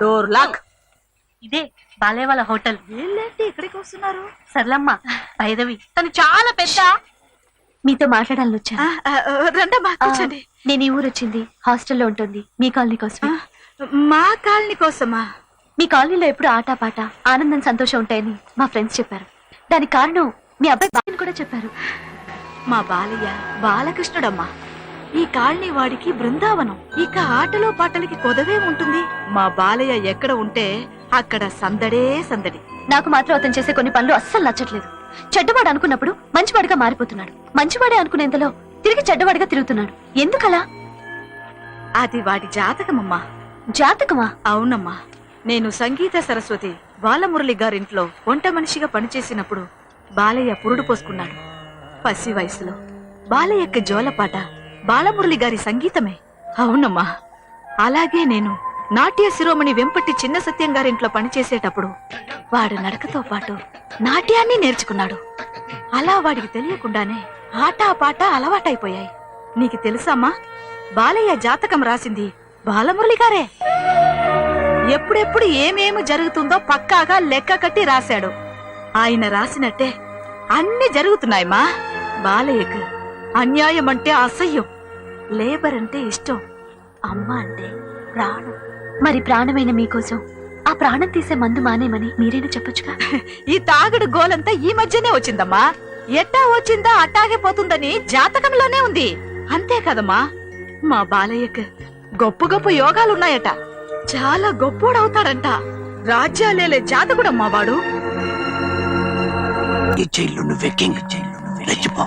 Door lock. ఇదే బాలయ్య వాళ్ళ hotel. వీళ్ళేంటి ఇక్కడికి వస్తున్నారు? సర్లమ్మ భైరవి తను చాలా పెద్ద. మీతో మాట్లాడాలని వచ్చా ఆ, ఆ, రండమ్మా కూర్చోండి. నేను ఈ ఊరు వచ్చింది హాస్టల్లో ఉంటుంది. మీ కాలనీ కోసం మా కాలనీ కోసమా? మీ కాలనీలో ఎప్పుడు ఆట పాట ఆనందం సంతోషం ఉంటాయని మా ఫ్రెండ్స్ చెప్పారు. దానికి కారణం మీ అబ్బాయి బాగా కూడా చెప్పారు. మా బాలయ్య బాలకృష్ణుడమ్మా. ఈ కాలనీ వాడికి బృందావనం. ఇక ఆటలో పాటలకి కొదవే ఉంటుంది. మా బాలయ్య ఎక్కడ ఉంటే అక్కడ సందడే సందడి. నాకు మాత్రం అతను చేసే కొన్ని పనులు అస్సలు నచ్చట్లేదు. చెడ్డవాడు అనుకున్నప్పుడు మంచివాడిగా మారిపోతున్నాడు. మంచివాడే అనుకునేంతలో తిరిగి చెడ్డవాడిగా తిరుగుతున్నాడు. ఎందుకలా? అది వాడి జాతకమమ్మా. జాతకమా? అవునమ్మా. నేను సంగీత సరస్వతి బాలమురళి గారింట్లో వంట మనిషిగా పనిచేసినప్పుడు బాలయ్య పురుడు పోసుకున్నాడు. పసి వయసులో. బాలయ్యక్క జోలపాట బాలమురళి గారి సంగీతమే. అవునమ్మా. అలాగే నేను నాట్య శిరోమణి వెంపటి చిన్న సత్యం గారింట్లో పనిచేసేటప్పుడు వాడు నడకతో పాటు నాట్యాన్ని నేర్చుకున్నాడు. అలా వాడికి తెలియకుండానే ఆట పాట అలవాటైపోయాయి. నీకు తెలుసామ్మా? బాలయ్య జాతకం రాసింది బాలమురళి గారే. ఎప్పుడెప్పుడు ఏమేమి జరుగుతుందో పక్కాగా లెక్క కట్టి రాశాడు. ఆయన రాసినట్టే అన్ని జరుగుతున్నాయమ్మా. బాలయ్యకు అన్యాయం అంటే అసహ్యం. లేబర్ అంటే ఇష్టం. అమ్మ అంటే ప్రాణం. మరి ప్రాణమైన మీకోసం ఆ ప్రాణం తీసే మందు మానేమని మీరైనా చెప్పొచ్చుగా? ఈ తాగుడు గోలంతా ఈ మధ్యనే వచ్చిందమ్మా. ఎట్టా వచ్చిందా అట్టాగే పోతుందని జాతకంలోనే ఉంది. అంతే కదమ్మా. మా బాలయ్యకు గొప్ప గొప్ప యోగాలున్నాయట. చాలా గొప్పోడవుతాడంట. రాజ్యాలేలే జాతకుడమ్మా వాడు. ఈ జైలు నువ్వే కింగ్ రెచ్చిపో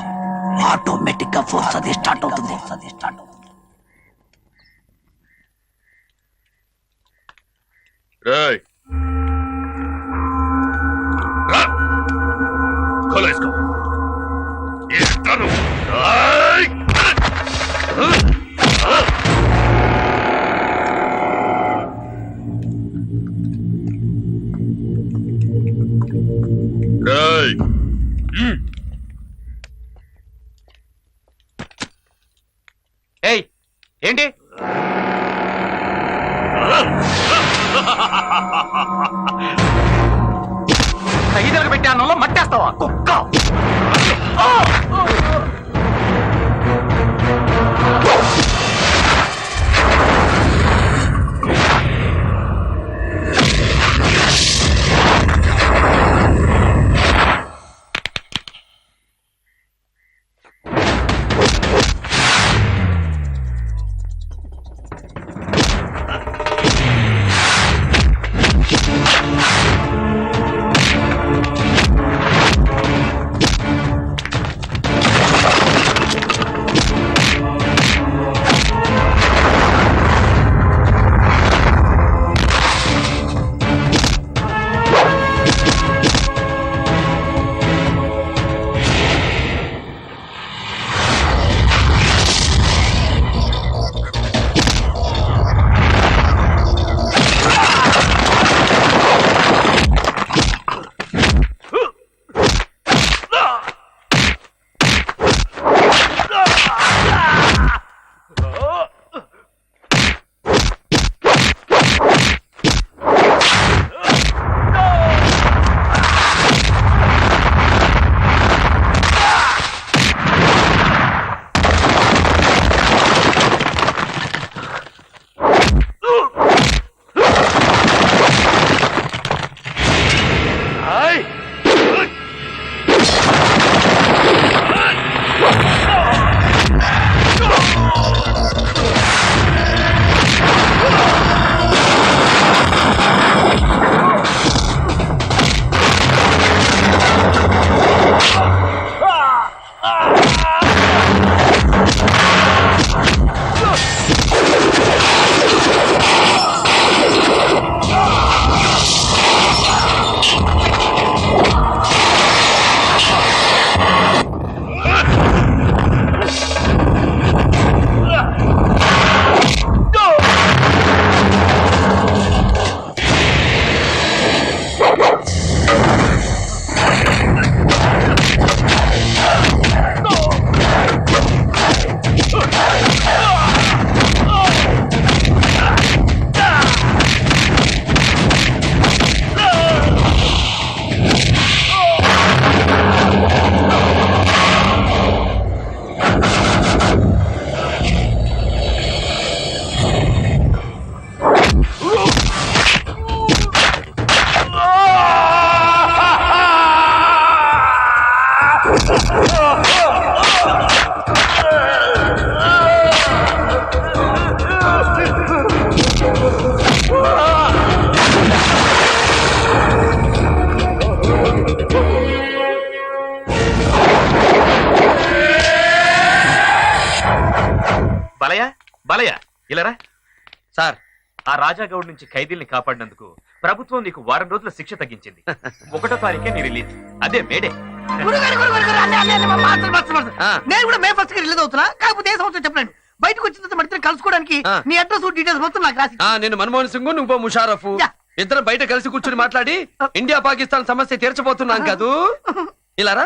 ఆటోమేటిక్గా ఫోర్స్ అది స్టార్ట్ అవుతుంది. అది స్టార్ట్ అవుతుంది. రేయ్. రా. కొలేసుకో. ఇస్తాను రేయ్! రేయ్! రాజాగౌడ్ నుంచి ఖైదీల్ని కాపాడినందుకు ప్రభుత్వం నీకు వారం రోజుల శిక్ష తగ్గించింది. ఒకటో తారీఖే నీ రిలీజ్. అదే మేడే. నేను కూడా మే ఫస్ట్కి రిలీజ్ అవుతున్నా కాకపోతే ఏ సంవత్సరం చెప్పలేండి బయటకు వచ్చిన తర్వాత కలుసుకోవడానికి. నీ అడ్రస్ డీటెయిల్స్ మొత్తం నాకు రాసి ఆ నేను మన్మోహన్ సింగ్ నువ్వు ముషారఫ్. ఇద్దరం బయట కలిసి కూర్చుని మాట్లాడి ఇండియా పాకిస్తాన్ సమస్య తీర్చబోతున్నాం కదూ. ఇలారా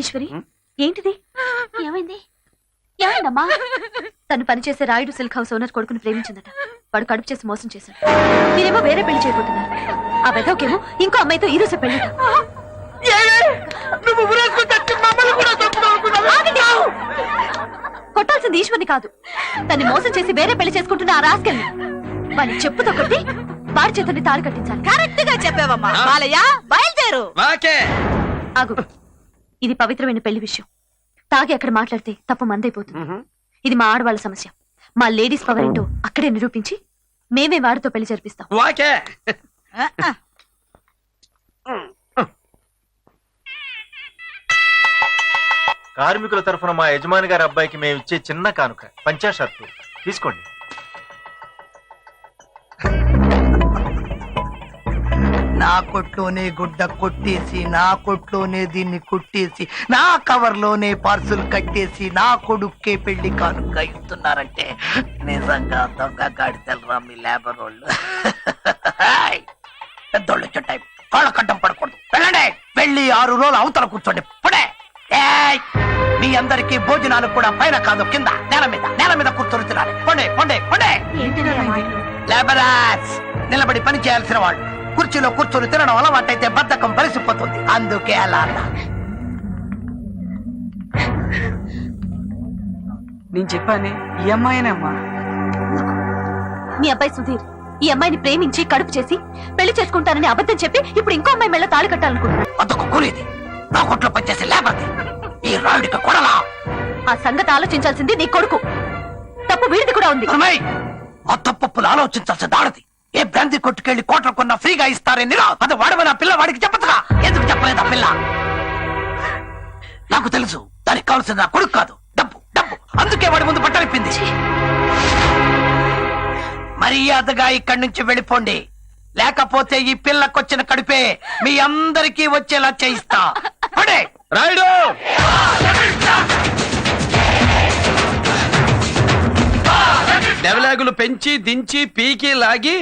ఈశ్వరి ఏంటిది? ఏమైంది? ఏమైందమ్మా? తను పనిచేసే రాయుడు సిల్క్ హౌస్ ఓనర్ కొడుకుని ప్రేమించిందట. వాడు కడుపు చేసి మోసం చేశాడు. మీరేమో వేరే పెళ్ళి చేయబోతున్నారు. ఆ వెదవకేమో ఇంకో అమ్మాయితో ఈ రోజు పెళ్ళట? కొట్టాల్సింది ఈశ్వరిని కాదు. తన్ని మోసం చేసి వేరే పెళ్ళి చేసుకుంటున్న ఆ రాస్కెల్ని. వాడిని చెప్పుతో కొట్టి వాడి చేతుల్ని తాడు కట్టించాలి. కరెక్ట్గా చెప్పావమ్మా బాలయ్య బయలుదేరు. ఆగు. ఇది పవిత్రమైన పెళ్ళి విషయం. తాగి అక్కడ మాట్లాడితే తప్పు మందైపోతుంది. ఇది మా ఆడవాళ్ళ సమస్య. మా లేడీస్ పవర్ ఏంటో అక్కడే నిరూపించి మేమే వాడితో పెళ్ళి జరిపిస్తాం. కార్మికుల తరఫున మా యజమాని గారి అబ్బాయికి మేము ఇచ్చే చిన్న కానుక పంచా షర్టు తీసుకోండి. నా కొట్లోనే గుడ్డ కొట్టేసి నా కొట్లోనే దీన్ని కుట్టేసి నా కవర్లోనే పార్సుల్ కట్టేసి నా కొడుక్కే పెళ్ళి కానుక ఇస్తున్నారంటే నిజంగా దొంగ గాడితెలరా మీ లేబర్ వాళ్ళు! పెద్దోళ్ళు టైం కాళ్ళ కట్టం పడకూడదు. వెళ్ళండి వెళ్ళి ఆరు రోజులు అవతల కూర్చోండి. పుడే! మీ అందరికీ భోజనాలు కూడా పైన కాదు కింద నేల మీద నేల మీద కూర్చొని తినాలి. పొండే పొండే పొండే. లేబరాస్ నిలబడి పని చేయాల్సిన వాళ్ళు. కుర్చీలో కూర్చొని తినడం అలవాటైతే బద్ధకం బలిసిపోతుంది. అందుకే అలా అన్నా. నేను చెప్పానే ఈ అమ్మాయినమ్మా మీ అబ్బాయి సుధీర్ ఈ అమ్మాయిని ప్రేమించి కడుపు చేసి పెళ్ళి చేసుకుంటానని అబద్ధం చెప్పి ఇప్పుడు ఇంకో అమ్మాయి మెళ్ళ తాళి కట్టాలనుకుంటున్నాడు అదొక కూలీది నా కొట్లో పనిచేసే లేబర్ది ఈ రాయుడికి కొడలా. ఆ సంగతి ఆలోచించాల్సింది నీ కొడుకు. తప్పు వీడిది కూడా ఉంది. అమ్మాయి ఆ తప్పులు ఆలోచించాల్సి దాడది. ఏ బ్రాంతి కొట్టుకెళ్ళి కోట్ల కొన్న ఫ్రీగా ఇస్తారే నిరా? అది వాడమని ఆ పిల్ల వాడికి చెప్పదుగా ఎందుకు చెప్పలేదు ఆ పిల్ల? నాకు తెలుసు దానికి కావాల్సింది నా కొడుకు కాదు. డబ్బు డబ్బు. అందుకే వాడి ముందు పట్టనిప్పింది మర్యాదగా ఇక్కడి నుంచి వెళ్ళిపోండి. లేకపోతే ఈ పిల్లకొచ్చిన కడుపే మీ అందరికీ వచ్చేలా చేయిస్తా. పడే! రాయుడు! డెవలాగులు పెంచి దించి పీకి లాగి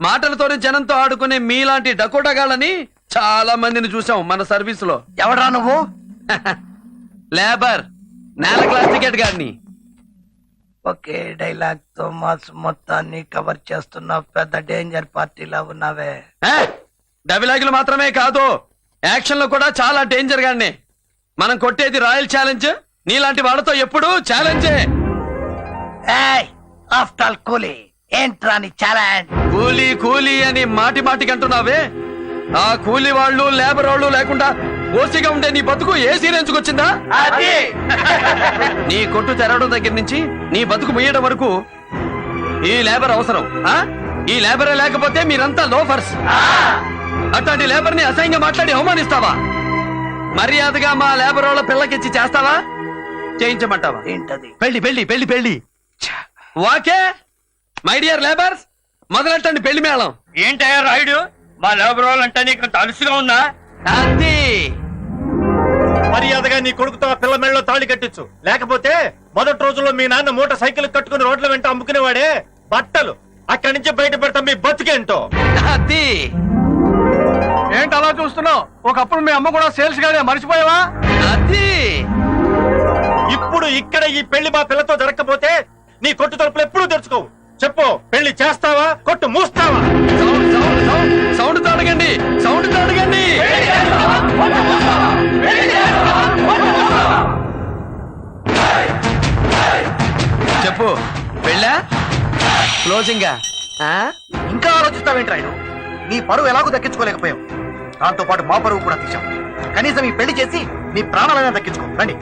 మాటలతోనే జనంతో ఆడుకునే మీలాంటి డకోటగాళ్ళని చాలా మందిని చూసాం మన సర్వీస్లో ఎవడ్రా నువ్వు? లేబర్ నేల క్లాస్ టికెట్ గారిని ఒకే డైలాగ్తో మాస్ మొత్తాన్ని కవర్ చేస్తున్న పెద్ద డేంజర్ పార్టీలా ఉన్నావే. డబిలాగులు మాత్రమే కాదు యాక్షన్లో కూడా చాలా డేంజర్ గానే మనం కొట్టేది రాయల్ ఛాలెంజ్ నీలాంటి వాళ్ళతో ఎప్పుడు ఛాలెంజే. ఆఫ్టర్ కూలీ. ఏంట్రా నీ ఛాలెంజ్ కూలీ కూలీ అని మాటి మాటికి అంటున్నావే? ఆ కూలీ వాళ్ళు లేబర్ వాళ్ళు లేకుండా ఓసిగా ఉండే నీ బతుకు ఏ సీరెంచుకొచ్చిందా నీ కొట్టు తెరవడం దగ్గర నుంచి నీ బతుకు ముయ్యడం వరకు ఈ లేబర్ అవసరం. ఆ? ఈ లేబరే లేకపోతే మీరంతా లోఫర్స్. అట్లాంటి లేబర్ని అసహ్యంగా మాట్లాడి అవమానిస్తావా? మర్యాదగా మా లేబర్ వాళ్ళ పిల్లకిచ్చి చేస్తావా? చేయించమంటావా? ఏంటది? పెళ్ళి పెళ్ళి పెళ్ళి పెళ్ళి వాకే? మై డియర్ లేబర్స్ మొదలెట్టండి పెళ్ళి మేళం. ఏంటయ్యా రాయుడు? మా లేబర్ అంటే నీకు అంత అలుసుగా ఉందా? మర్యాదగా నీ కొడుకుతో ఆ పిల్ల మెళ్ళలో తాళి కట్టించు. లేకపోతే మొదటి రోజుల్లో మీ నాన్న మూట సైకిల్ కట్టుకుని రోడ్ల వెంట అమ్ముకునేవాడే బట్టలు. అక్కడి నుంచి బయట పెడతాం మీ బతుకేంటో? ఏంటి అలా చూస్తున్నావు? ఒకప్పుడు మీ అమ్మ కూడా సేల్స్ గానే మర్చిపోయావా? ఇప్పుడు ఇక్కడ ఈ పెళ్ళి మా పిల్లతో జరగకపోతే నీ కొట్టు తలుపులు ఎప్పుడూ తెరుచుకోవు. చెప్పు పెళ్ళి చేస్తావా కొట్టు మూస్తావా? సౌండ్ సౌండ్ సౌండ్ సౌండ్తో అడగండి సౌండ్తో అడగండి చెప్పు పెళ్ళా క్లోజింగ్? ఇంకా ఆలోచిస్తావేంటి రాయుడు నీ పరువు ఎలాగో దక్కించుకోలేకపోయావు. దాంతో పాటు మా పరువు కూడా తీశాం కనీసం ఈ పెళ్ళి చేసి నీ ప్రాణాలైనా దక్కించుకో. రండి.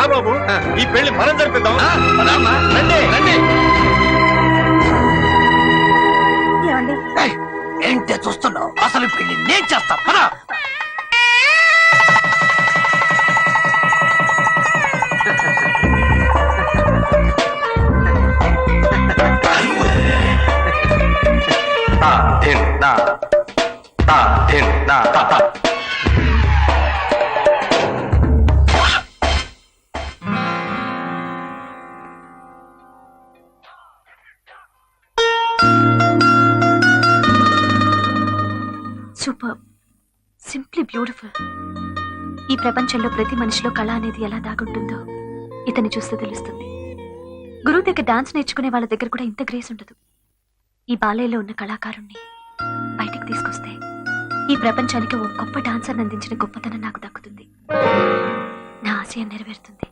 రా బాబు ఈ పెళ్ళి మనం జరిపిద్దాం. రండి రండి. ఏయ్, ఏంటే చూస్తున్నావు? అసలు పెళ్ళి నేను చేస్తా. Super simply beautiful. ఈ ప్రపంచంలో ప్రతి మనిషిలో కళ అనేది ఎలా దాగుంటుందో ఇతన్ని చూస్తే తెలుస్తుంది. గురువు దగ్గర డాన్స్ నేర్చుకునే వాళ్ళ దగ్గర కూడా ఇంత గ్రేస్ ఉండదు. ఈ బాలయ్యలో ఉన్న కళాకారుణ్ణి బయటికి తీసుకొస్తే ఈ ప్రపంచానికి ఓ గొప్ప డాన్సర్ అందించిన గొప్పతనం నాకు దక్కుతుంది. నా ఆశయం నెరవేరుతుంది.